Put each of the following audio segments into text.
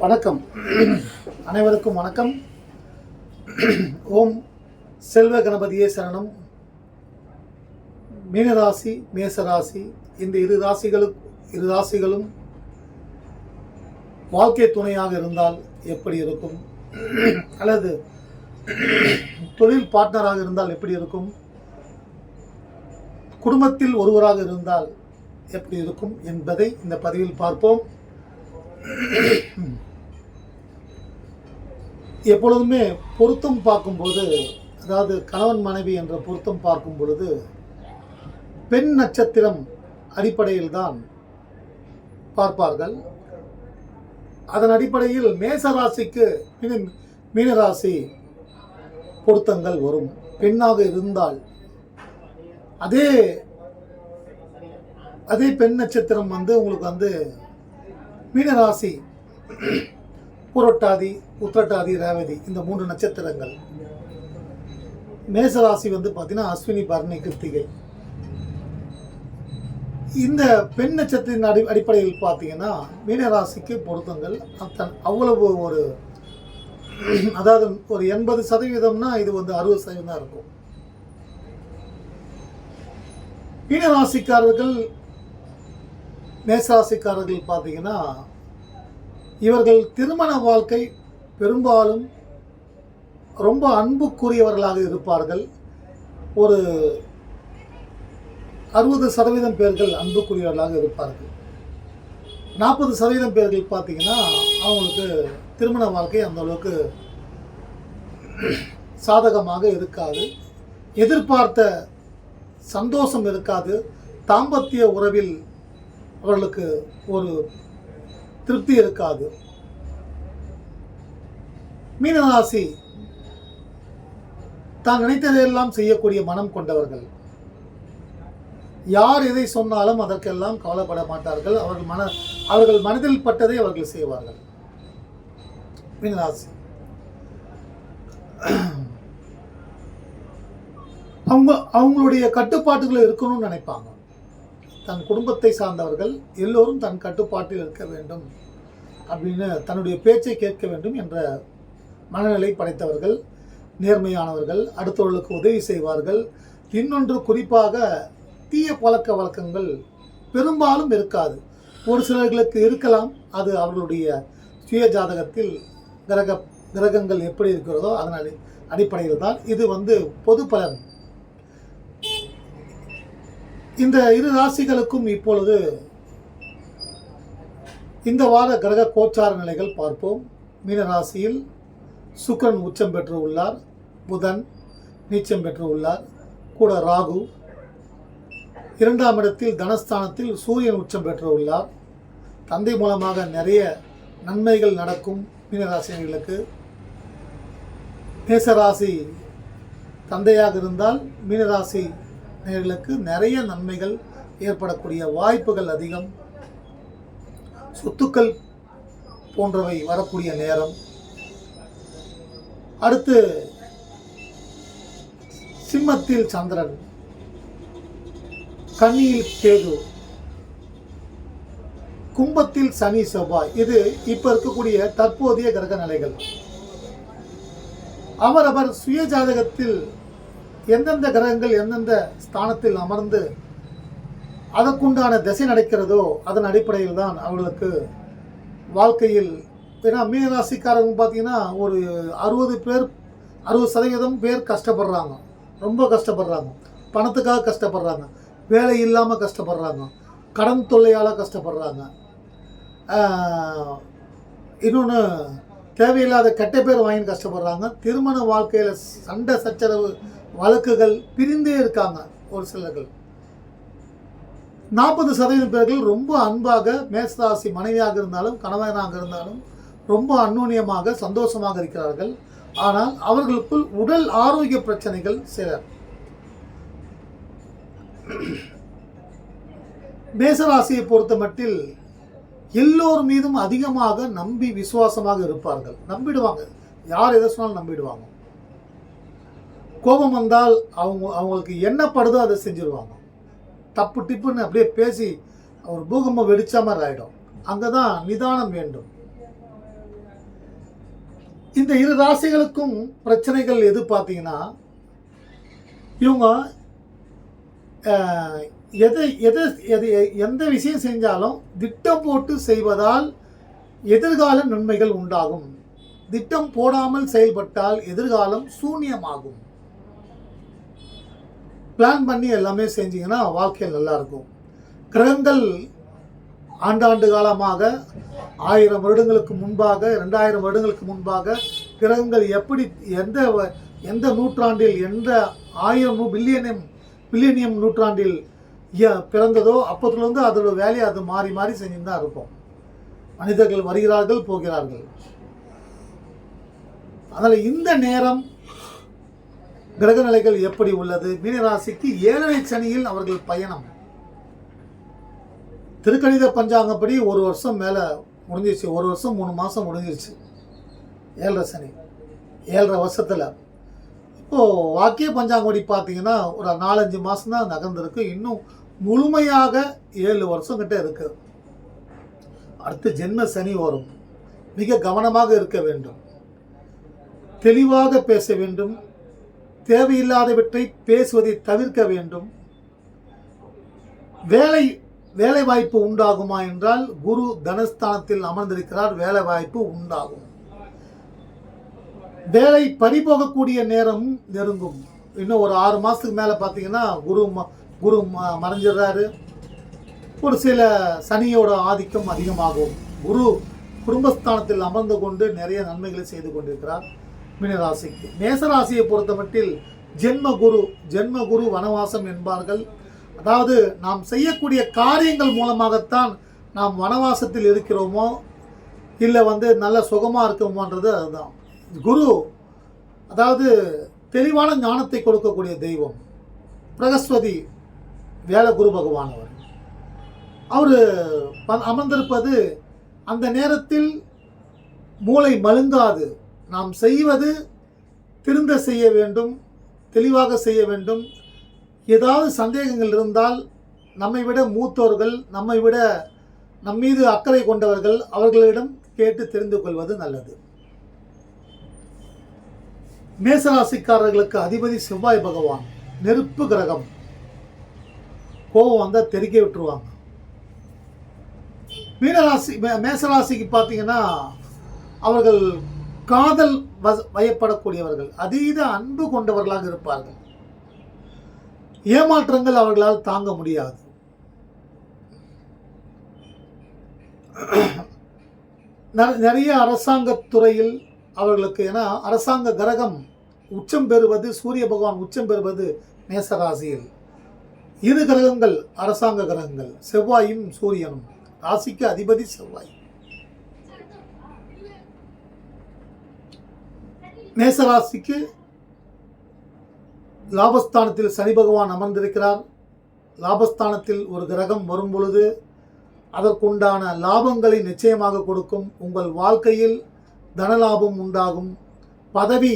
வணக்கம். அனைவருக்கும் வணக்கம். ஓம் செல்வ கணபதியே சரணம். மீனராசி மேசராசி இந்த இரு ராசிகளும் இரு ராசிகளும் வாழ்க்கை துணையாக இருந்தால் எப்படி இருக்கும்? அல்லது தொழில் பார்ட்னராக இருந்தால் எப்படி இருக்கும்? குடும்பத்தில் ஒருவராக இருந்தால் எப்படி இருக்கும் என்பதை இந்த பதிவில் பார்ப்போம். எப்பொழுதுமே பொருத்தம் பார்க்கும்போது அதாவது கணவன் மனைவி என்ற பொருத்தம் பார்க்கும் பொழுது பெண் நட்சத்திரம் அடிப்படையில் தான் பார்ப்பார்கள். அதன் அடிப்படையில் மேச ராசிக்கு மீன மீனராசி பொருத்தங்கள் வரும். பெண்ணாக இருந்தால் அதே அதே பெண் நட்சத்திரம் வந்து உங்களுக்கு வந்து மீனராசி புரட்டாதி உத்திரட்டாதி ரேவதி இந்த மூன்று நட்சத்திரங்கள். மேசராசி வந்து பார்த்தீங்கன்னா அஸ்வினி பரணி கிருத்திகை. இந்த பெண் நட்சத்திரத்தின் அடி அடிப்படையில் பார்த்தீங்கன்னா மீனராசிக்கு பொருத்தங்கள். அத்தன் அவ்வளவு ஒரு அதாவது ஒரு எண்பது சதவீதம்னா இது வந்து அறுபது சதவீதம் தான் இருக்கும். மீனராசிக்காரர்கள் மேசராசிக்காரர்கள் பார்த்தீங்கன்னா இவர்கள் திருமண வாழ்க்கை பெரும்பாலும் ரொம்ப அன்புக்குரியவர்களாக இருப்பார்கள். ஒரு அறுபது சதவீதம் பேர்கள் அன்புக்குரியவர்களாக இருப்பார்கள். நாற்பது சதவீதம் பேர்கள் பார்த்தீங்கன்னா அவங்களுக்கு திருமண வாழ்க்கை அந்த அளவுக்கு சாதகமாக இருக்காது. எதிர்பார்த்த சந்தோஷம் இருக்காது. தாம்பத்திய உறவில் அவர்களுக்கு ஒரு திருப்தி இருக்காது. மீனராசி தான் நினைத்ததையெல்லாம் செய்யக்கூடிய மனம் கொண்டவர்கள். யார் எதை சொன்னாலும் அதற்கெல்லாம் கவலைப்பட மாட்டார்கள். அவர்கள் மன அவர்கள் மனதில் பட்டதை அவர்கள் செய்வார்கள். மீனராசி. அவங்க அவங்களுடைய கட்டுப்பாட்டுகள் இருக்கணும்னு நினைப்பாங்க. தன் குடும்பத்தை சார்ந்தவர்கள் எல்லோரும் தன் கட்டுப்பாட்டில் இருக்க வேண்டும் அப்படின்னு தன்னுடைய பேச்சை கேட்க வேண்டும் என்ற மனநிலை படைத்தவர்கள் நேர்மையானவர்கள் அடுத்தவர்களுக்கு உதவி செய்வார்கள். இன்னொன்று குறிப்பாக தீய பழக்க வழக்கங்கள் பெரும்பாலும் இருக்காது. ஒரு சிலர்களுக்கு இருக்கலாம். அது அவர்களுடைய சுய ஜாதகத்தில் கிரக கிரகங்கள் எப்படி இருக்கிறதோ அதன் அடி அடிப்படையில் தான் இது வந்து பொது பலன். இந்த இரு ராசிகளுக்கும் இப்பொழுது இந்த வார கிரக கோச்சார நிலைகள் பார்ப்போம். மீன ராசியில் உச்சம் பெற்று உள்ளார் புதன் நீச்சம் பெற்று உள்ளார் கூட ராகு இரண்டாம் இடத்தில் தனஸ்தானத்தில் சூரியன் உச்சம் பெற்று உள்ளார். தந்தை மூலமாக நிறைய நன்மைகள் நடக்கும் மீனராசினிகளுக்கு. மேசராசி தந்தையாக இருந்தால் மீனராசி நேர்களுக்கு நிறைய நன்மைகள் ஏற்படக்கூடிய வாய்ப்புகள் அதிகம். சொத்துக்கள் போன்றவை வரக்கூடிய நேரம். அடுத்து சிம்மத்தில் சந்திரன் கன்னியில் கேது கும்பத்தில் சனி செவ்வாய். இது இப்ப இருக்கக்கூடிய தற்போதைய கிரக நிலைகள். அவரவர் சுய ஜாதகத்தில் எந்தெந்த கிரகங்கள் எந்தெந்த ஸ்தானத்தில் அமர்ந்து அதற்குண்டான திசை நடக்கிறதோ அதன் அடிப்படையில் தான் அவர்களுக்கு வாழ்க்கையில் ஏன்னா மீனராசிக்காரங்க பார்த்தீங்கன்னா ஒரு அறுபது பேர் அறுபது சதவீதம் பேர் கஷ்டப்படுறாங்க. ரொம்ப கஷ்டப்படுறாங்க. பணத்துக்காக கஷ்டப்படுறாங்க. வேலை இல்லாமல் கஷ்டப்படுறாங்க. கடன் தொல்லையால் கஷ்டப்படுறாங்க. இன்னொன்று தேவையில்லாத கெட்ட பேர் வாங்கி கஷ்டப்படுறாங்க. திருமண வாழ்க்கையில் சண்டை சச்சரவு வழக்குகள் பிரிந்தே இருக்காங்க ஒரு சிலர்கள். நாற்பது சதவீதம் பேர்கள் ரொம்ப அன்பாக மேசராசி மனைவியாக இருந்தாலும் கணவனாக இருந்தாலும் ரொம்ப அந்நுண்ணியமாக சந்தோஷமாக இருக்கிறார்கள். ஆனால் அவர்களுக்குள் உடல் ஆரோக்கிய பிரச்சனைகள் சில. மேசராசியை பொறுத்த மட்டில் எல்லோர் மீதும் அதிகமாக நம்பி விசுவாசமாக இருப்பார்கள். நம்பிடுவாங்க. யார் எதை சொன்னாலும் நம்பிடுவாங்க. கோபம் வந்தால் அவங்க அவங்களுக்கு என்ன படுதோ அதை செஞ்சுருவாங்க. தப்பு டிப்புன்னு அப்படியே பேசி ஒரு பூகம்பம் வெடிச்ச மாதிரி ஆகிடும் அங்கே தான் நிதானம் வேண்டும். இந்த இரு ராசிகளுக்கும் பிரச்சனைகள் எது பார்த்தீங்கன்னா இவங்க எதை எதை எது எந்த விஷயம் செஞ்சாலும் திட்டம் போட்டு செய்வதால் எதிர்கால நன்மைகள் உண்டாகும். திட்டம் போடாமல் செயல்பட்டால் எதிர்காலம் சூன்யமாகும். பிளான் பண்ணி எல்லாமே செஞ்சீங்கன்னா வாழ்க்கையில் நல்லாயிருக்கும். கிரகங்கள் ஆண்டாண்டு காலமாக ஆயிரம் வருடங்களுக்கு முன்பாக ரெண்டாயிரம் வருடங்களுக்கு முன்பாக கிரகங்கள் எப்படி எந்த வ- எந்த நூற்றாண்டில் எந்த ஆயிரம் பில்லியனியம் பில்லியனியம் நூற்றாண்டில் பிறந்ததோ அப்போதுலேருந்து அதோட வேலையை அது மாறி மாறி செஞ்சுன்னு தான் இருக்கும். மனிதர்கள் வருகிறார்கள் போகிறார்கள். அதனால் இந்த நேரம் கிரக நிலைகள் எப்படி உள்ளது? மீனராசிக்கு ஏழரை சனியில் அவர்கள் பயணம். திருக்கணித பஞ்சாங்கப்படி ஒரு வருஷம் மேலே முடிஞ்சிருச்சு. ஒரு வருஷம் மூணு மாதம் முடிஞ்சிருச்சு. ஏழரை சனி. ஏழரை வருஷத்தில். இப்போது வாக்கிய பஞ்சாங்கப்படி பார்த்தீங்கன்னா ஒரு நாலஞ்சு மாதம் தான் நகர்ந்துருக்கு. இன்னும் முழுமையாக ஏழு வருஷம் கிட்ட இருக்கு. அடுத்து ஜென்ம சனி வரும். மிக கவனமாக இருக்க வேண்டும். தெளிவாக பேச வேண்டும். தேவையில்லாதவற்றை பேசுவதை தவிர்க்க வேண்டும். வேலை வேலை வாய்ப்பு உண்டாகுமா என்றால் குரு தனஸ்தானத்தில் அமர்ந்திருக்கிறார் வேலை வாய்ப்பு உண்டாகும். வேலை பறிபோகக்கூடிய நேரம் நெருங்கும். இன்னும் ஒரு ஆறு மாதத்துக்கு மேலே பார்த்தீங்கன்னா குரு ம- குரு ம- மறைஞ்சிடுறாரு. ஒரு சில சனியோட ஆதிக்கம் அதிகமாகும். குரு குடும்பஸ்தானத்தில் அமர்ந்து கொண்டு நிறைய நன்மைகளை செய்து கொண்டிருக்கிறார். மீனராசிக்கு. மேசராசியை பொறுத்தமட்டில் ஜென்ம குரு ஜென்ம குரு வனவாசம் என்பார்கள். அதாவது நாம் செய்யக்கூடிய காரியங்கள் மூலமாகத்தான் நாம் வனவாசத்தில் இருக்கிறோமோ இல்லை வந்து நல்ல சுகமாக இருக்கோமோன்றது அதுதான். குரு அதாவது தெளிவான ஞானத்தை கொடுக்கக்கூடிய தெய்வம். பிரகஸ்வதி வேலகுரு குரு பகவான் அவர் அவர் அமர்ந்திருப்பது அந்த நேரத்தில் மூளை மழுங்காது. நாம் செய்வது திருந்த செய்ய வேண்டும் தெளிவாக செய்ய வேண்டும். ஏதாவது சந்தேகங்கள் இருந்தால் நம்மை விட மூத்தோர்கள் நம்மை விட நம் மீது அக்கறை கொண்டவர்கள் அவர்களிடம் கேட்டு தெரிந்து கொள்வது நல்லது. மேசராசிக்காரர்களுக்கு அதிபதி செவ்வாய் பகவான் நெருப்பு கிரகம். கோபம் வந்தால் தெருக்கி விட்டுருவாங்க. மீனராசி மே- மேசராசிக்கு பார்த்தீங்கன்னா அவர்கள் காதல் வச- வயப்படக்கூடியவர்கள் அதீத அன்பு கொண்டவர்களாக இருப்பார்கள். ஏமாற்றங்கள் அவர்களால் தாங்க முடியாது. நிறைய அரசாங்கத் துறையில் அவர்களுக்கு ஏன்னா அரசாங்க கிரகம் உச்சம் பெறுவது சூரிய பகவான் உச்சம் பெறுவது மேசராசியில். இரு கிரகங்கள் அரசாங்க கிரகங்கள் செவ்வாயும் சூரியனும். ராசிக்கு அதிபதி செவ்வாய். மேசராசிக்கு லாபஸ்தானத்தில் சனி பகவான் அமர்ந்திருக்கிறார். லாபஸ்தானத்தில் ஒரு கிரகம் வரும் பொழுது அதற்குண்டான லாபங்களை நிச்சயமாக கொடுக்கும். உங்கள் வாழ்க்கையில் தனலாபம் உண்டாகும். பதவி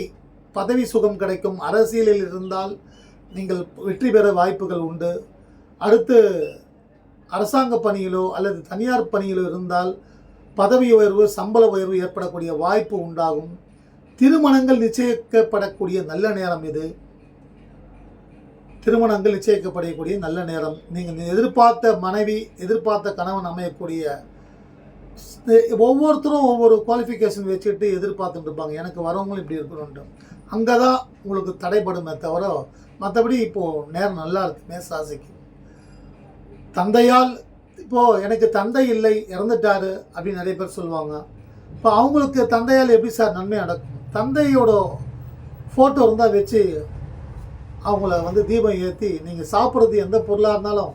பதவி சுகம் கிடைக்கும். அரசியலில் இருந்தால் நீங்கள் வெற்றி பெற வாய்ப்புகள் உண்டு. அடுத்து அரசாங்க பணியிலோ அல்லது தனியார் பணியிலோ இருந்தால் பதவி உயர்வு சம்பள உயர்வு ஏற்படக்கூடிய வாய்ப்பு உண்டாகும். திருமணங்கள் நிச்சயிக்கப்படக்கூடிய நல்ல நேரம் இது. திருமணங்கள் நிச்சயிக்கப்படக்கூடிய நல்ல நேரம். நீங்கள் எதிர்பார்த்த மனைவி எதிர்பார்த்த கணவன் அமையக்கூடிய ஒவ்வொருத்தரும் ஒவ்வொரு குவாலிஃபிகேஷன் வச்சுட்டு எதிர்பார்த்துட்டு இருப்பாங்க. எனக்கு வரவங்களும் இப்படி இருக்கணும்ட்டு அங்கே தான் உங்களுக்கு தடைப்படுமே தவிர மற்றபடி இப்போது நேரம் நல்லா இருக்கு. மேசராசிக்கு தந்தையால் இப்போது எனக்கு தந்தை இல்லை இறந்துட்டாரு அப்படின்னு நிறைய பேர் சொல்லுவாங்க. இப்போ அவங்களுக்கு தந்தையால் எப்படி சார் நன்மை நடக்கும்? தந்தையோட ஃபோட்டோ இருந்தால் வச்சு அவங்கள வந்து தீபம் ஏற்றி நீங்கள் சாப்பிட்றது எந்த பொருளாக இருந்தாலும்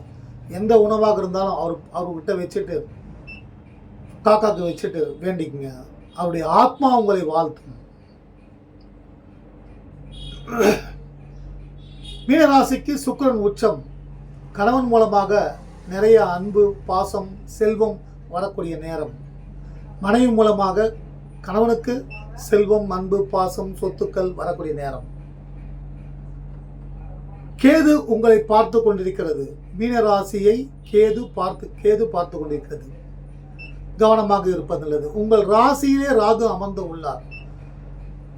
எந்த உணவாக இருந்தாலும் அவர் அவர்கிட்ட வச்சுட்டு காக்காக்கு வச்சுட்டு வேண்டிக்குங்க. அவருடைய ஆத்மா உங்களை வாழ்த்தும். மீனராசிக்கு சுக்கரன் உச்சம். கணவன் மூலமாக நிறைய அன்பு பாசம் செல்வம் வரக்கூடிய நேரம். மனைவி மூலமாக கணவனுக்கு செல்வம் அன்பு பாசம் சொத்துக்கள் வரக்கூடிய நேரம். கேது உங்களை பார்த்து கொண்டிருக்கிறது. மீனராசியை கேது பார்த்து கேது பார்த்து கொண்டிருக்கிறது. கவனமாக இருப்பது நல்லது. உங்கள் ராசியிலே ராகு அமர்ந்து உள்ளார்.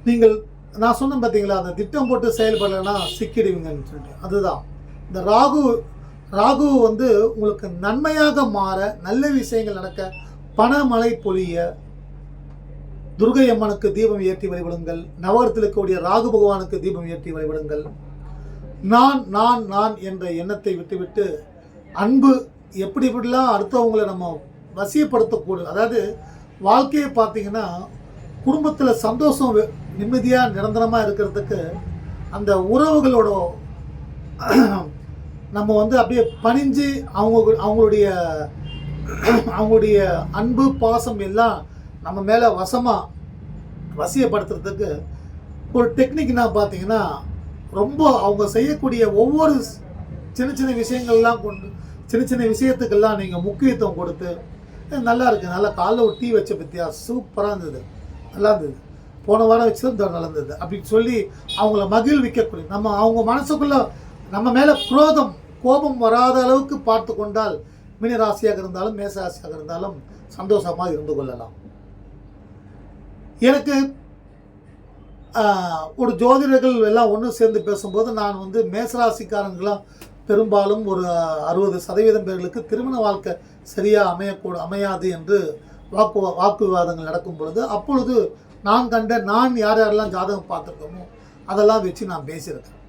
நீங்கள் நான் சொன்னேன் பார்த்தீங்களா அந்த திட்டம் போட்டு செயல்படலைன்னா சிக்கிடுவீங்கன்னு சொல்லிட்டு. அதுதான். இந்த ராகு ராகு வந்து உங்களுக்கு நன்மையாக மாற நல்ல விஷயங்கள் நடக்க பணமழை பொழிய துர்கை அம்மனுக்கு தீபம் ஏற்றி வழிபடுங்கள். நவகரத்தில் இருக்கக்கூடிய ராகு பகவானுக்கு தீபம் ஏற்றி வழிபடுங்கள். நான் நான் நான் என்ற எண்ணத்தை விட்டுவிட்டு அன்பு எப்படி எப்படிலாம் அடுத்தவங்களை நம்ம வசியப்படுத்தக்கூடும் அதாவது வாழ்க்கையை பார்த்தீங்கன்னா குடும்பத்தில் சந்தோஷம் நிம்மதியாக நிரந்தரமாக இருக்கிறதுக்கு அந்த உறவுகளோட நம்ம வந்து அப்படியே பணிஞ்சு அவங்க அவங்களுடைய அவங்களுடைய அன்பு பாசம் எல்லாம் நம்ம மேலே வசமாக வசியப்படுத்துறதுக்கு ஒரு டெக்னிக்னா பார்த்தீங்கன்னா ரொம்ப அவங்க செய்யக்கூடிய ஒவ்வொரு சின்ன சின்ன விஷயங்கள்லாம் கொண்டு சின்ன சின்ன விஷயத்துக்கெல்லாம் நீங்கள் முக்கியத்துவம் கொடுத்து நல்லா இருக்குது நல்லா காலைல ஒரு டீ வச்ச பற்றியா சூப்பராக இருந்தது. நல்லா இருந்தது. போன வாரம் வச்சு நடந்தது அப்படின்னு சொல்லி அவங்கள மகிழ்விக்கக்கூடிய நம்ம அவங்க மனசுக்குள்ள நம்ம மேலே குரோதம் கோபம் வராத அளவுக்கு பார்த்து கொண்டால் மீன ராசியாக இருந்தாலும் மேச ராசியாக இருந்தாலும் சந்தோஷமாக இருந்து கொள்ளலாம். எனக்கு ஒரு ஜோதிடர்கள் எல்லாம் ஒன்று சேர்ந்து பேசும்போது நான் வந்து மேசராசிக்காரங்களாம் பெரும்பாலும் ஒரு அறுபது சதவீதம் பேர்களுக்கு திருமண வாழ்க்கை சரியாக அமையக்கூட அமையாது என்று வாக்கு வாக்குவாதங்கள் நடக்கும் பொழுது அப்பொழுது நான் கண்ட நான் யார் யாரெல்லாம் ஜாதகம் பார்த்துருக்கோமோ அதெல்லாம் வச்சு நான் பேசியிருக்கேன்.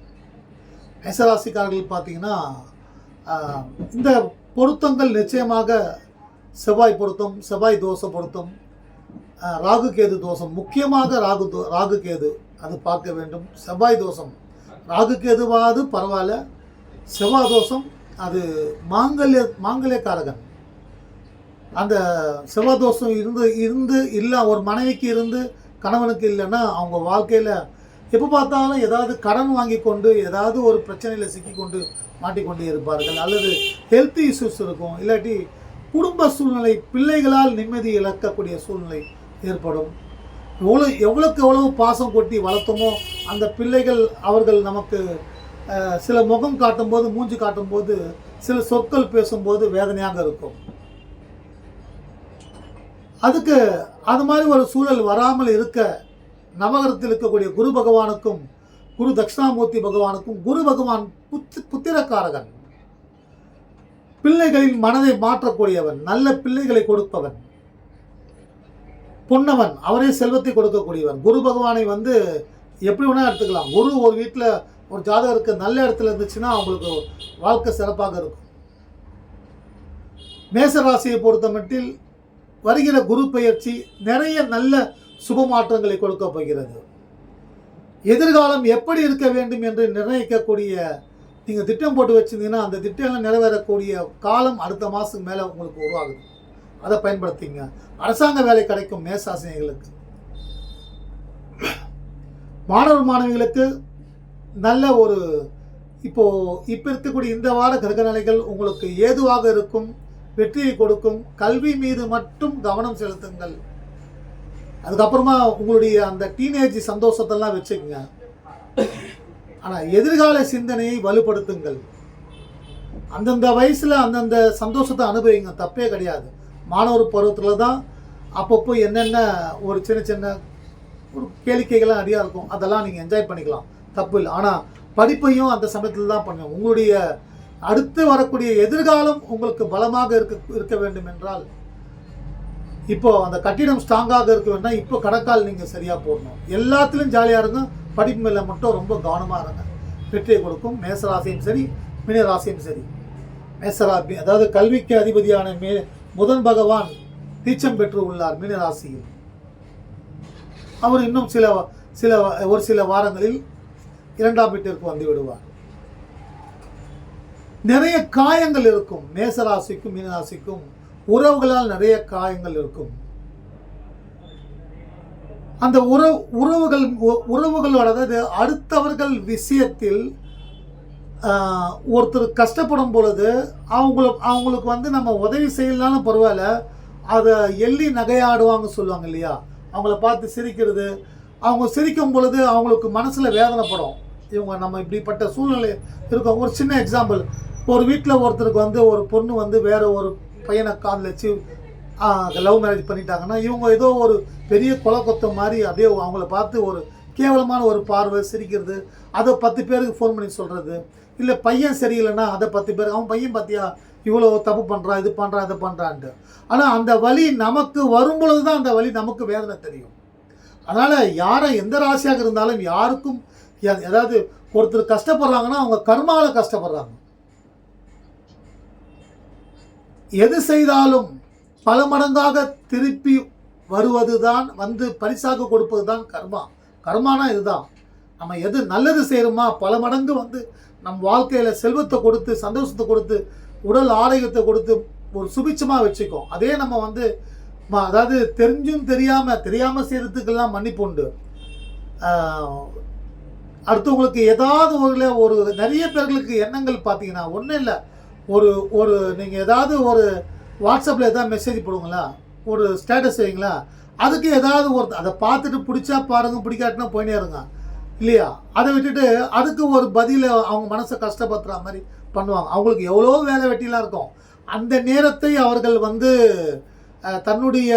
மேசராசிக்காரர்கள் பார்த்தீங்கன்னா இந்த பொருத்தங்கள் நிச்சயமாக செவ்வாய் பொருத்தம் செவ்வாய் தோசை பொருத்தம் ராகு கேது தோஷம். முக்கியமாக ராகு தோ ராகு கேது அது பார்க்க வேண்டும். செவ்வாய் தோஷம். ராகு கேதுவாது பரவாயில்ல. செவ்வாய் தோஷம் அது மாங்கல்ய மாங்கல்யக்காரகன். அந்த செவ்வாய் தோஷம் இருந்து இருந்து இல்லை ஒரு மனைவிக்கு இருந்து கணவனுக்கு இல்லைன்னா அவங்க வாழ்க்கையில் எப்போ பார்த்தாலும் ஏதாவது கடன் வாங்கி கொண்டு ஏதாவது ஒரு பிரச்சனையில் சிக்கிக்கொண்டு மாட்டிக்கொண்டே இருப்பார்கள். அல்லது ஹெல்த் இஷ்யூஸ் இருக்கும். இல்லாட்டி குடும்ப சூழ்நிலை பிள்ளைகளால் நிம்மதி இழக்கக்கூடிய சூழ்நிலை ஏற்படும். எவ்வளோ எவ்வளோக்கு எவ்வளவு பாசம் கொட்டி வளர்த்தோமோ அந்த பிள்ளைகள் அவர்கள் நமக்கு சில முகம் காட்டும்போது மூஞ்சி காட்டும்போது சில சொற்கள் பேசும்போது வேதனையாக இருக்கும். அதுக்கு அது மாதிரி ஒரு சூழல் வராமல் இருக்க நவகரத்தில் இருக்கக்கூடிய குரு பகவானுக்கும் குரு தட்சிணாமூர்த்தி பகவானுக்கும் குரு பகவான் புத்தி புத்திரக்காரகன். பிள்ளைகளின் மனதை மாற்றக்கூடியவன் நல்ல பிள்ளைகளை கொடுப்பவன். பொன்னவன். அவரே செல்வத்தை கொடுக்கக்கூடியவன். குரு பகவானை வந்து எப்படி வேணால் எடுத்துக்கலாம். குரு ஒரு வீட்டில் ஒரு ஜாதகருக்கு நல்ல இடத்துல இருந்துச்சுன்னா அவங்களுக்கு வாழ்க்கை சிறப்பாக இருக்கும். மேச ராசியை பொறுத்த மட்டில் வருகிற குரு பெயர்ச்சி நிறைய நல்ல சுப மாற்றங்களை கொடுக்க போகிறது. எதிர்காலம் எப்படி இருக்க வேண்டும் என்று நிர்ணயிக்கக்கூடிய நீங்கள் திட்டம் போட்டு வச்சிருந்தீங்கன்னா அந்த திட்டம்லாம் நிறைவேறக்கூடிய காலம் அடுத்த மாதத்துக்கு மேலே உங்களுக்கு உருவாகுது. அதை பயன்படுத்திங்க. அரசாங்க வேலை கிடைக்கும் மேசாசினிகளுக்கு மாணவர் மாணவிகளுக்கு நல்ல ஒரு இப்போ இப்போ இருக்கக்கூடிய இந்த வார கிரகநிலைகள் உங்களுக்கு ஏதுவாக இருக்கும் வெற்றியை கொடுக்கும் கல்வி மீது மட்டும் கவனம் செலுத்துங்கள். அதுக்கப்புறமா உங்களுடைய அந்த டீனேஜ் சந்தோஷத்தெல்லாம் வச்சுக்கோங்க. ஆனால் எதிர்கால சிந்தனையை வலுப்படுத்துங்கள். அந்தந்த வயசில் அந்தந்த சந்தோஷத்தை அனுபவிங்க தப்பே கிடையாது. மாணவர் பருவத்தில் தான் அப்பப்போ என்னென்ன ஒரு சின்ன சின்ன ஒரு கேளிக்கைகள்லாம் நிறையா இருக்கும். அதெல்லாம் நீங்கள் என்ஜாய் பண்ணிக்கலாம். தப்பு இல்லை. ஆனால் படிப்பையும் அந்த சமயத்தில் தான் பண்ணுங்க. உங்களுடைய அடுத்து வரக்கூடிய எதிர்காலம் உங்களுக்கு பலமாக இருக்க இருக்க வேண்டும் என்றால் இப்போ அந்த கட்டிடம் ஸ்ட்ராங்காக இருக்க வேண்டாம் இப்போ கடக்கால் நீங்கள் சரியாக போடணும். எல்லாத்துலேயும் ஜாலியாக இருங்க. படிப்பு மேலே மட்டும் ரொம்ப கவனமாக இருங்க. வெற்றியை கொடுக்கும். மேசராசியும் சரி மீனராசியும் சரி. மேசராசி அதாவது கல்விக்கு அதிபதியான மே முதன் பகவான் நீச்சம் பெற்று உள்ளார் மீனராசியில். அவர் இன்னும் சில சில ஒரு சில வாரங்களில் இரண்டாம் வீட்டிற்கு வந்து விடுவார். நிறைய காயங்கள் இருக்கும். மேசராசிக்கும் மீனராசிக்கும் உறவுகளால் நிறைய காயங்கள் இருக்கும். அந்த உறவு உறவுகள் உறவுகளோட அடுத்தவர்கள் விஷயத்தில் ஒருத்தர் கஷ்டப்படும் பொழுது அவங்கள அவங்களுக்கு வந்து நம்ம உதவி செய்யலனாலும் பரவாயில்ல. அதை எள்ளி நகையாடுவாங்க சொல்லுவாங்க இல்லையா? அவங்கள பார்த்து சிரிக்கிறது. அவங்க சிரிக்கும் பொழுது அவங்களுக்கு மனசில் வேதனைப்படும் இவங்க நம்ம இப்படிப்பட்ட சூழ்நிலை இருக்கும் ஒரு சின்ன எக்ஸாம்பிள் ஒரு வீட்டில் ஒருத்தருக்கு வந்து ஒரு பொண்ணு வந்து வேற ஒரு பையனை காதலிச்சு லவ் மேரேஜ் பண்ணிட்டாங்கன்னா இவங்க ஏதோ ஒரு பெரிய கொலை கொத்த மாதிரி அப்படியே அவங்கள பார்த்து ஒரு கேவலமான ஒரு பார்வை சிரிக்கிறது. அதை பத்து பேருக்கு ஃபோன் பண்ணி சொல்கிறது இல்லை பையன் சரியில்லைன்னா அதை பத்து பேர் அவன் பையன் பார்த்தியா இவ்வளோ தப்பு பண்ணுறான் இது பண்ணுறான் இது பண்ணுறான்ட்டு ஆனால் அந்த வழி நமக்கு வரும்பொழுது தான் அந்த வழி நமக்கு வேதனை தெரியும். அதனால் யாரை எந்த ராசியாக இருந்தாலும் யாருக்கும் ஏதாவது ஒருத்தர் கஷ்டப்படுறாங்கன்னா அவங்க கர்மாவில் கஷ்டப்படுறாங்க. எது செய்தாலும் பல மடங்காக திருப்பி வருவது தான் வந்து பரிசாக கொடுப்பது தான் கர்மா. கர்மானா இதுதான். நம்ம எது நல்லது செய்கிறோமா பல மடங்கு வந்து நம் வாழ்க்கையில் செல்வத்தை கொடுத்து சந்தோஷத்தை கொடுத்து உடல் ஆரோக்கியத்தை கொடுத்து ஒரு சுபிச்சமாக வச்சுக்கோம் அதே நம்ம வந்து ம- அதாவது தெரிஞ்சும் தெரியாமல் தெரியாமல் செய்கிறதுக்கெல்லாம் மன்னிப்பு உண்டு. அடுத்தவங்களுக்கு ஏதாவது ஒரு ஒரு நிறைய பேர்களுக்கு எண்ணங்கள் பார்த்தீங்கன்னா ஒன்றும் இல்லை. ஒரு ஒரு நீங்கள் ஏதாவது ஒரு வாட்ஸ்அப்பில் ஏதாவது மெசேஜ் போடுங்களா? ஒரு ஸ்டேட்டஸ் வைங்களா? அதுக்கு ஏதாவது ஒரு அதை பார்த்துட்டு பிடிச்சா பாருங்க பிடிக்காட்டினா போயினே இருங்க. இல்லையா? அதை விட்டுட்டு அதுக்கு ஒரு பதில அவங்க மனசை கஷ்டப்படுத்துற மாதிரி பண்ணுவாங்க. அவங்களுக்கு எவ்வளோ வேலை வெட்டிலாம் இருக்கும். அந்த நேரத்தை அவர்கள் வந்து தன்னுடைய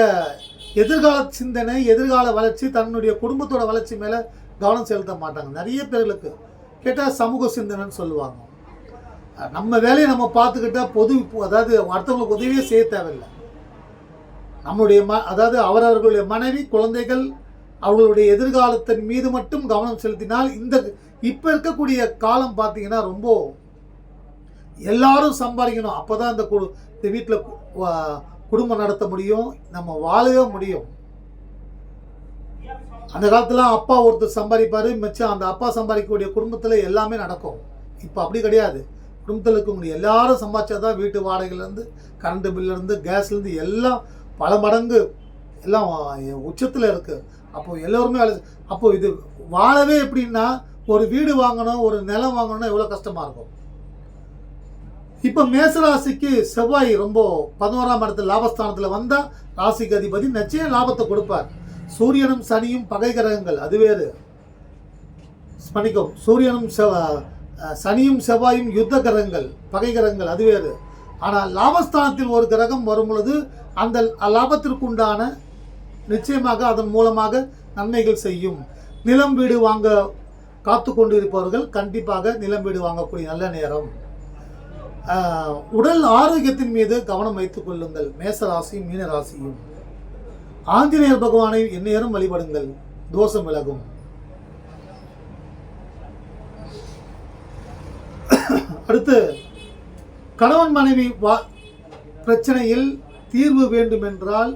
எதிர்கால சிந்தனை எதிர்கால வளர்ச்சி தன்னுடைய குடும்பத்தோட வளர்ச்சி மேலே கவனம் செலுத்த மாட்டாங்க. நிறைய பேர்களுக்கு கேட்டால் சமூக சிந்தனைன்னு சொல்லுவாங்க. நம்ம வேலையை நம்ம பார்த்துக்கிட்டா பொது அதாவது அடுத்தவங்களுக்கு உதவியே செய்ய தேவையில்லை. நம்முடைய ம அதாவது அவரவர்களுடைய மனைவி குழந்தைகள் அவர்களுடைய எதிர்காலத்தின் மீது மட்டும் கவனம் செலுத்தினால் இந்த இப்போ இருக்கக்கூடிய காலம் பார்த்தீங்கன்னா ரொம்ப எல்லாரும் சம்பாதிக்கணும். அப்போ தான் இந்த குடு இந்த வீட்டில் குடும்பம் நடத்த முடியும். நம்ம வாழவே முடியும். அந்த காலத்துல அப்பா ஒருத்தர் சம்பாதிப்பாரு மிச்சம் அந்த அப்பா சம்பாதிக்கக்கூடிய குடும்பத்தில் எல்லாமே நடக்கும். இப்போ அப்படி கிடையாது. குடும்பத்தில் இருக்கக்கூடிய எல்லாரும் சம்பாதிச்சாதான் வீட்டு வாடகையிலேருந்து கரண்ட் பில்லேருந்து கேஸ்லேருந்து எல்லாம் பல மடங்கு எல்லாம் உச்சத்தில் இருக்குது அப்போது எல்லோருமே வேலை அப்போது இது வாழவே எப்படின்னா ஒரு வீடு வாங்கணும் ஒரு நிலம் வாங்கணும்னா எவ்வளோ கஷ்டமாக இருக்கும்? இப்போ மேசராசிக்கு செவ்வாய் ரொம்ப பதினோராம் இடத்துல லாபஸ்தானத்தில் வந்தால் ராசிக்கு அதிபதி நிச்சயம் லாபத்தை கொடுப்பார். சூரியனும் சனியும் பகை கிரகங்கள் அது வேறு. மன்னிக்கும் சூரியனும் செவ சனியும் செவ்வாயும் யுத்த கிரகங்கள் பகை கிரகங்கள் அது வேறு. ஆனால் லாபஸ்தானத்தில் ஒரு கிரகம் வரும் பொழுது அந்த லாபத்திற்குண்டான நிச்சயமாக அதன் மூலமாக நன்மைகள் செய்யும். நிலம் வீடு வாங்க காத்து கொண்டு இருப்பவர்கள் கண்டிப்பாக நிலம் வீடு வாங்கக்கூடிய நல்ல நேரம். உடல் ஆரோக்கியத்தின் மீது கவனம் வைத்துக் கொள்ளுங்கள். மேசராசியும் மீனராசியும். ஆஞ்சநேயர் பகவானை எந்நேரம் வழிபடுங்கள். தோஷம் விலகும். அடுத்து கணவன் மனைவி வா பிரச்சனையில் தீர்வு வேண்டும் என்றால்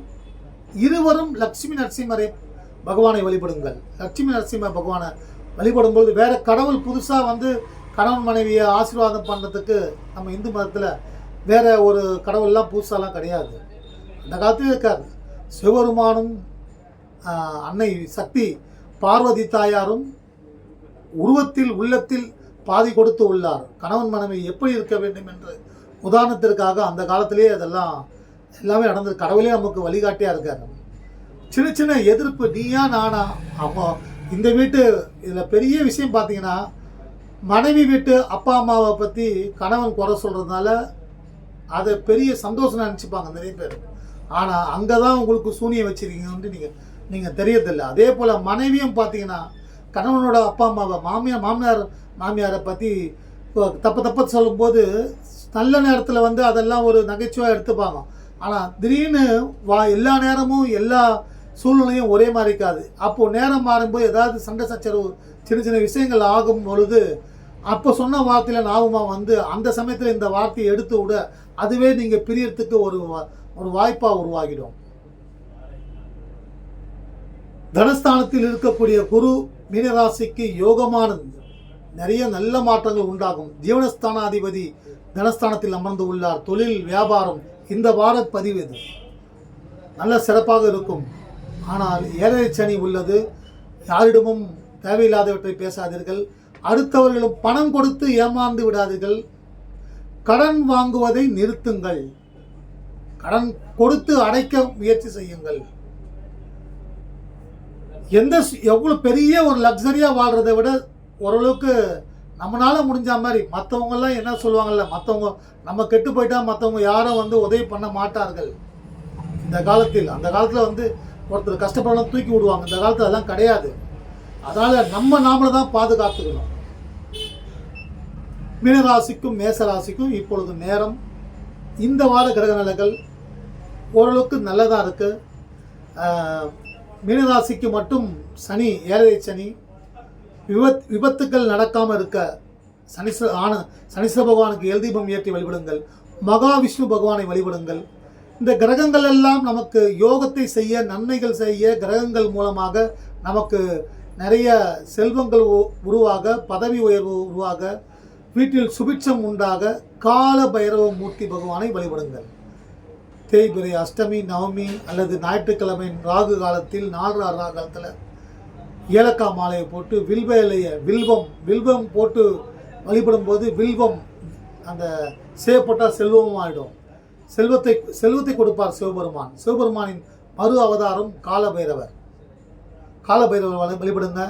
இருவரும் லட்சுமி நரசிம்மரை பகவானை வழிபடுங்கள். லட்சுமி நரசிம்ம பகவானை வழிபடும்போது வேற கடவுள் புதுசாக வந்து கணவன் மனைவியை ஆசீர்வாதம் பண்ணுறதுக்கு நம்ம இந்து மதத்தில் வேற ஒரு கடவுள்லாம் புதுசாலாம் கிடையாது. அந்த காலத்துல இருக்காது சிவபெருமானும் அன்னை சக்தி பார்வதி தாயாரும் உருவத்தில் உள்ளத்தில் பாதி கொடுத்து உள்ளார். கணவன் மனைவி எப்படி இருக்க வேண்டும் என்று உதாரணத்திற்காக அந்த காலத்திலேயே அதெல்லாம் எல்லாமே நடந்தது கடவுளே நமக்கு வழிகாட்டியாக இருக்கார். சின்ன சின்ன எதிர்ப்பு நீயா நானா அப்போ இந்த வீட்டு இதில் பெரிய விஷயம் பார்த்தீங்கன்னா மனைவி வீட்டு அப்பா அம்மாவை பற்றி கணவன் குறை சொல்கிறதுனால அதை பெரிய சந்தோஷம் நினச்சிப்பாங்க நிறைய பேர். ஆனால் அங்கே தான் உங்களுக்கு சூனியம் வச்சுருக்கீங்கன்ட்டு நீங்கள் நீங்கள் தெரியறதில்ல. அதே போல் மனைவியும் பார்த்தீங்கன்னா கணவனோட அப்பா அம்மாவை மாமியார் மாமனார் மாமியாரை பற்றி தப்பு தப்பு சொல்லும்போது நல்ல நேரத்தில் வந்து அதெல்லாம் ஒரு நகைச்சுவாக எடுத்துப்பாங்க. ஆனால் திடீர்னு வா எல்லா நேரமும் எல்லா சூழ்நிலையும் ஒரே மாதிரி இருக்காது. அப்போது நேரம் மாறும்போது ஏதாவது சண்டை சச்சரவு சின்ன சின்ன விஷயங்கள் ஆகும் பொழுது அப்போ சொன்ன வார்த்தையில் ஞாபகமா வந்து அந்த சமயத்தில் இந்த வார்த்தையை எடுத்து விட அதுவே நீங்கள் பிரியறதுக்கு ஒரு வா- ஒரு வாய்ப்பாக உருவாகிடும். தனஸ்தானத்தில் இருக்கக்கூடிய குரு மீனராசிக்கு யோகமானது. நிறைய நல்ல மாற்றங்கள் உண்டாகும். ஜீவனஸ்தானாதிபதி தனஸ்தானத்தில் அமர்ந்து உள்ளார். தொழில் வியாபாரம் இந்த வார பதிவு இது. நல்ல சிறப்பாக இருக்கும். ஆனால் ஏழரை சனி உள்ளது. யாரிடமும் தேவையில்லாதவற்றை பேசாதீர்கள். அடுத்தவர்களும் பணம் கொடுத்து ஏமாந்து விடாதீர்கள். கடன் வாங்குவதை நிறுத்துங்கள். கடன் கொடுத்து அடைக்க முயற்சி செய்யுங்கள். எந்த எவ்வளோ பெரிய ஒரு லக்ஸரியாக வாழ்கிறத விட ஓரளவுக்கு நம்மளால முடிஞ்ச மாதிரி மற்றவங்கெல்லாம் என்ன சொல்லுவாங்கல்ல மற்றவங்க நம்ம கெட்டு போயிட்டா மற்றவங்க யாரும் வந்து உதவி பண்ண மாட்டார்கள். இந்த காலத்தில் அந்த காலத்தில் வந்து ஒருத்தர் கஷ்டப்படலாம் தூக்கி விடுவாங்க. இந்த காலத்தில் அதெல்லாம் கிடையாது. அதனால் நம்ம நாமளை தான் பாதுகாத்துக்கணும். மீனராசிக்கும் மேசராசிக்கும் இப்பொழுது நேரம். இந்த வார கிரக நிலைகள் ஓரளவுக்கு நல்லதாக இருக்குது மீனராசிக்கு மட்டும் சனி ஏழரை சனி விபத் விபத்துக்கள் நடக்காமல் இருக்க சனிச ஆன சனிச பகவானுக்கு எல் தீபம் ஏற்றி வழிபடுங்கள். மகாவிஷ்ணு பகவானை வழிபடுங்கள். இந்த கிரகங்கள் எல்லாம் நமக்கு யோகத்தை செய்ய நன்மைகள் செய்ய கிரகங்கள் மூலமாக நமக்கு நிறைய செல்வங்கள் உ- உருவாக பதவி உயர்வு உருவாக வீட்டில் சுபிட்சம் உண்டாக கால பைரவ மூர்த்தி பகவானை வழிபடுங்கள். தேய்பிரை அஷ்டமி நவமி அல்லது ஞாயிற்றுக்கிழமை ராகு காலத்தில் நாலு ராகு காலத்தில் ஏலக்காய் மாலையை போட்டு வில்வ இலைய வில்வம் வில்வம் போட்டு வழிபடும் போது வில்வம் அந்த செய்யப்பட்டால் செல்வமும் ஆகிடும் செல்வத்தை செல்வத்தை கொடுப்பார் சிவபெருமான். சிவபெருமானின் மறு அவதாரம் காலபைரவர். காலபைரவர் வழிபடுங்க.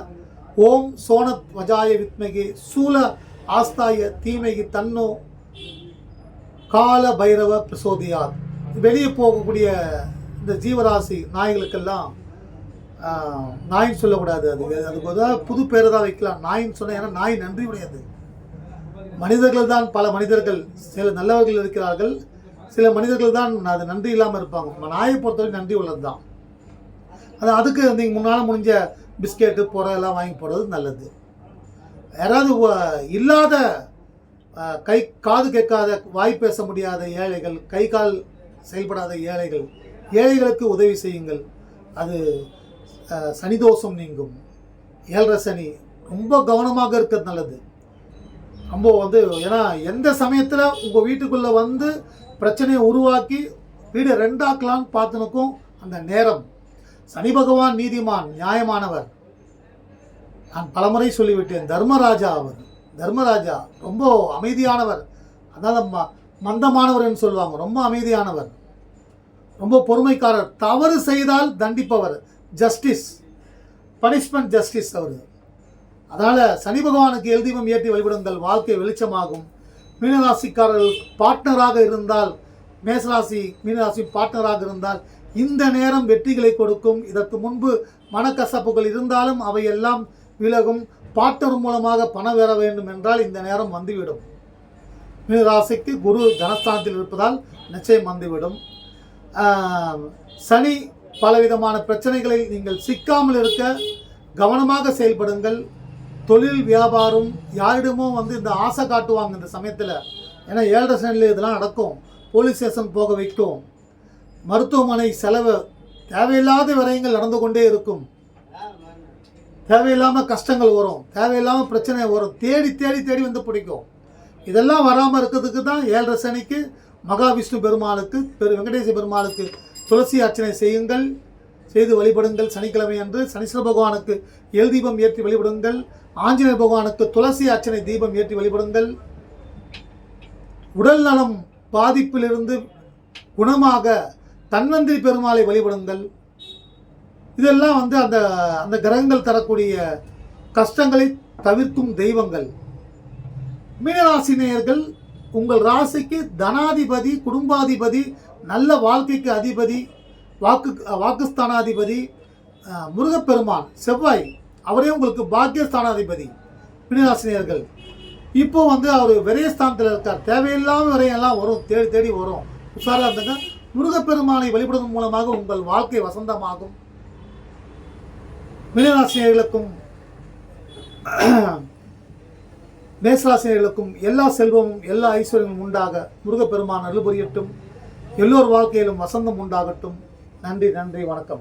ஓம் சோனத் வஜாய வித்மகி சூல ஆஸ்தாய தீமகி தன்னோ கால பைரவ பிரசோதியார் வெளியே போகக்கூடிய இந்த ஜீவராசி நாய்களுக்கெல்லாம் நாயின்னு சொல்லக்கூடாது அது. அதுக்கு ஏதாவது புது பேரை தான் வைக்கலாம். நாயின்னு சொன்னால் ஏன்னா நாய் நன்றி உடையது. மனிதர்கள் தான் பல மனிதர்கள். சில நல்லவர்கள் இருக்கிறார்கள். சில மனிதர்கள் தான் அது நன்றி இல்லாமல் இருப்பாங்க. நாயை பொறுத்தவரை நன்றி உள்ளது தான் அது அதுக்கு நீங்கள் முன்னால் முடிஞ்ச பிஸ்கெட்டு புற எல்லாம் வாங்கி போடுறது நல்லது. யாராவது இல்லாத கை காது கேட்காத வாய் பேச முடியாத ஏழைகள் கை கால் செயல்படாத ஏழைகள் ஏழைகளுக்கு உதவி செய்யுங்கள். அது சனிதோஷம் நீங்கும். ஏழரை சனி ரொம்ப கவனமாக இருக்கிறது நல்லது. ரொம்ப வந்து ஏன்னா எந்த சமயத்தில் உங்கள் வீட்டுக்குள்ளே வந்து பிரச்சனையை உருவாக்கி வீடு ரெண்டாக்கலான்னு பார்த்துனுக்கும் அந்த நேரம். சனி பகவான் நீதிமான் நியாயமானவர். நான் பலமுறை சொல்லிவிட்டேன் தர்மராஜா அவர். தர்மராஜா ரொம்ப அமைதியானவர். அதாவது ம மந்தமானவர்னு சொல்லுவாங்க ரொம்ப அமைதியானவர். ரொம்ப பொறுமைக்காரர். தவறு செய்தால் தண்டிப்பவர். ஜஸ்டிஸ் பனிஷ்மெண்ட் ஜஸ்டிஸ் அவர். அதனால் சனி பகவானுக்கு எழுதீபம் ஏற்றி வழிபடுங்கள் வாழ்க்கை வெளிச்சமாகும். மீனராசிக்காரர்கள் பார்ட்னராக இருந்தால் மேசராசி மீனராசி பார்ட்னராக இருந்தால் இந்த நேரம் வெற்றிகளை கொடுக்கும். இதற்கு முன்பு மனக்கசப்புகள் இருந்தாலும் அவையெல்லாம் விலகும். பார்ட்னர் மூலமாக பணம் பெற வேண்டும் என்றால் இந்த நேரம் வந்துவிடும். மீனராசிக்கு குரு தனஸ்தானத்தில் இருப்பதால் நிச்சயம் வந்துவிடும். சனி பலவிதமான பிரச்சனைகளில் நீங்கள் சிக்காமல் இருக்க கவனமாக செயல்படுங்கள். தொழில் வியாபாரம் யாரிடமோ வந்து இந்த ஆசை காட்டுவாங்க இந்த சமயத்தில். ஏன்னா ஏழரை சனியில் இதெல்லாம் நடக்கும். போலீஸ் ஸ்டேஷன் போக வைக்கும். மருத்துவமனை செலவு தேவையில்லாத விரயங்கள் நடந்து கொண்டே இருக்கும். தேவையில்லாமல் கஷ்டங்கள் வரும். தேவையில்லாமல் பிரச்சனை வரும். தேடி தேடி தேடி வந்து பிடிக்கும். இதெல்லாம் வராமல் இருக்கிறதுக்கு தான் ஏழரை சனிக்கு மகாவிஷ்ணு பெருமாளுக்கு பெரு வெங்கடேச பெருமாளுக்கு துளசி அர்ச்சனை செய்யுங்கள் செய்து வழிபடுங்கள் சனிக்கிழமை அன்று. சனீஸ்வர பகவானுக்கு எல் தீபம் ஏற்றி வழிபடுங்கள். ஆஞ்சநேயர் பகவானுக்கு துளசி அர்ச்சனை தீபம் ஏற்றி வழிபடுங்கள். உடல் நலம் பாதிப்பிலிருந்து குணமாக தன்வந்திரி பெருமாளை வழிபடுங்கள். இதெல்லாம் வந்து அந்த அந்த கிரகங்கள் தரக்கூடிய கஷ்டங்களை தவிர்க்கும் தெய்வங்கள். மீனராசினியர்கள் உங்கள் ராசிக்கு தனாதிபதி குடும்பாதிபதி நல்ல வாழ்க்கைக்கு அதிபதி வாக்கு வாக்குஸ்தானாதிபதி முருகப்பெருமான் செவ்வாய் அவரே உங்களுக்கு பாக்கியஸ்தானாதிபதி மீனராசினியர்கள். இப்போ வந்து அவர் விரயஸ்தானத்தில் இருக்கார். தேவையில்லாமல் விரயம்லாம் வரும் தேடி தேடி வரும். உஷாராக இருந்துங்க. முருகப்பெருமானை வழிபடுவதன் மூலமாக உங்கள் வாழ்க்கை வசந்தமாகும். மீனராசினியர்களுக்கும் மேசராசினியர்களுக்கும் எல்லா செல்வமும் எல்லா ஐஸ்வர்யமும் உண்டாக முருகப்பெருமான் அருள் புரியட்டும். எல்லோர் வாழ்க்கையிலும் வசந்தம் உண்டாகட்டும். நன்றி நன்றி வணக்கம்.